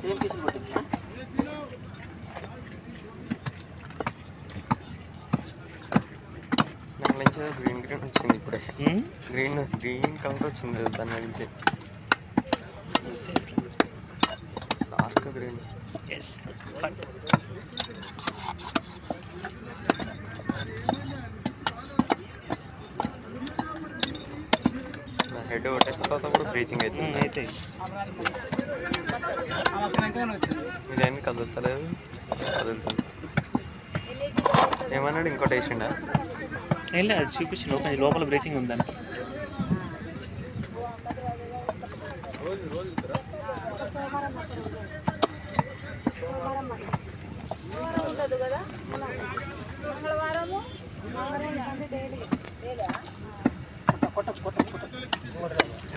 Same పీసులు కొట్టేసిన green green వచ్చింది ఇప్పుడే గ్రీన్ గ్రీన్ కలర్ వచ్చింది దాని నుంచి డార్క్ గ్రీన్ ఎస్ హెడ్ కొట్టేసిన తర్వాత కూడా బ్రీతింగ్ అవుతుంది అయితే ఇదేంటి కదులుతలేదు? కదులుతుంది. ఏమన్నాడు? ఇంకోటి వేసిండా ఏం లేదు అది చూపించి లోపల లోపల బ్రీతింగ్ ఉందని ఉండదు కదా? మంగళవారము? మంగళవారం డైలీ డైలీ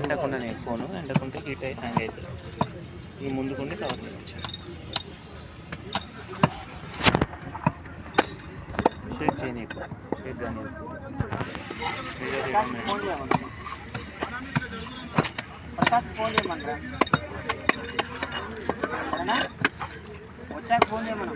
ఎండకుండానే ఫోను ఎండకుంటే హీట్ అయి హ్యాంగ్ అవుతుంది. ఈ ముందుకుండి కవర్ చేయొచ్చు చేయని ఎక్కువ. కానీ ఫోన్ చేయమన్నా? వచ్చాక ఫోన్ చేయమన్నా?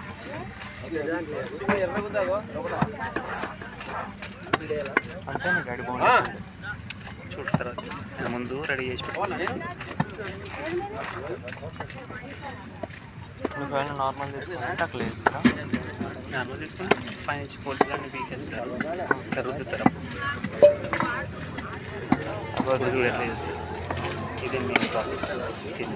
నీ డాడీ బాగుంది చూడు తర్వాత ముందు రెడీ చేసి పెట్టుకున్నాను మీకు ఏమైనా నార్మల్ తీసుకుంటే అట్లా వేస్తారా నార్మల్ తీసుకుని పైన పోలీసులు అన్ని పీకేస్తారు ఇంకా రుద్దుతారు ఎట్లా చేస్తారు. ఇదే మెయిన్ ప్రాసెస్ స్కిన్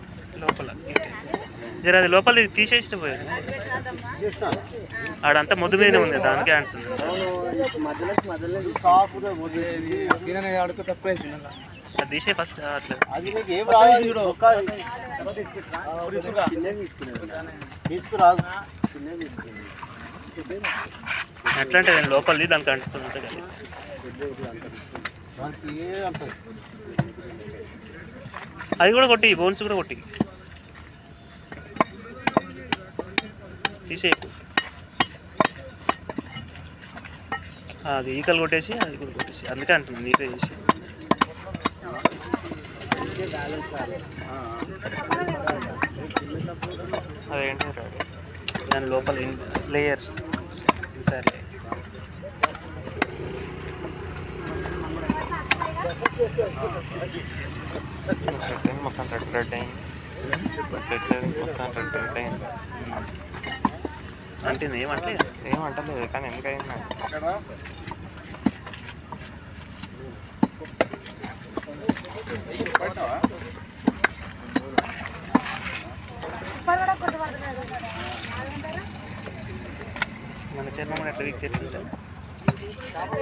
లోపల. జర అది లోపల తీసేసిన పోయారు ఆడంతా ముద్దు మీదనే ఉంది దానికే అంటుంది. అది తీసే ఫస్ట్ అట్లా. ఎట్లా అంటే నేను లోపలిది దానికి అంటుతుంది కదా. అది కూడా కొట్టి బోన్స్ కూడా కొట్టి. తీసేయకు. అది ఈకలు కొట్టేసి అది కూడా కొట్టేసి. అందుకే అంటుంది నీట్గా చేసి. అదేంటి దాని లోపల లేయర్స్ సరే మొత్తం రెడ్ రెడ్ రెడ్ అయింది మొత్తం రెడ్ రెడ్ అయింది. అంటే ఏమంటే ఏమంటలేదు. కానీ ఎందుకైంది నాకు మన చర్మం కూడా ఎట్లా వీక్ తెచ్చుకుంటా అదే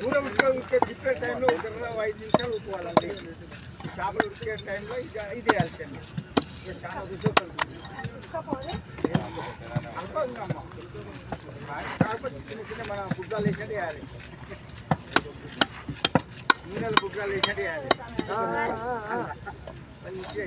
దూరం ఉడికే ఉడికే తిప్పే టైంలో ఒక ఐదు నిమిషాలు ఉప్పుకోవాలండి చేపలు ఉడికే టైంలో ఇక ఇది వేయాల్సింది చాలా రుచి అల్పంగా కాకపోతే చిన్న చిన్న మన బుగ్గాలు వేసినట్టు వేయాలి. నూనెలు బుగ్గాలు వేసినట్టు వేయాలి. మంచిగా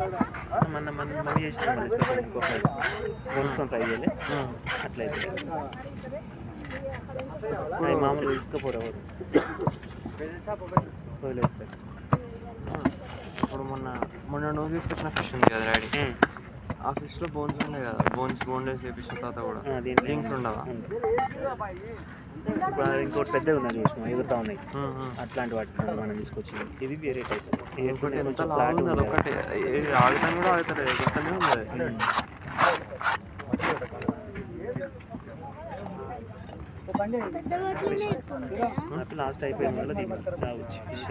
కూడా మన మన మనం చేసిన మన స్పెషల్ ఇంకొక బోన్స్తో ట్రై చేయాలి అట్లయితే అది మామూలు తీసుకుపోరు ఎవరు వదిలేస్తారు ఇప్పుడు మొన్న మొన్న నువ్వు తీసుకొచ్చిన ఫిష్ ఉంది కదా డాడీ ఆ ఫిష్లో బోన్స్ ఉన్నాయి కదా బోన్స్ బోన్లెస్ చేపించిన తర్వాత కూడా ఆ, దీంట్లో ఉండవా ఇప్పుడు ఇంకోటి పెద్దగా ఉన్నది చూసినాం ఎగురుతా ఉన్నాయి. అట్లాంటి వాటి మనం తీసుకొచ్చి ఇది వేరే టైప్ ఒకటి ఆగుతాను కూడా ఆగుతారు ఎగురుతానే ఉంది అది. లాస్ట్ అయిపోయిన వల్ల దీన్ని రావచ్చు ఫిష్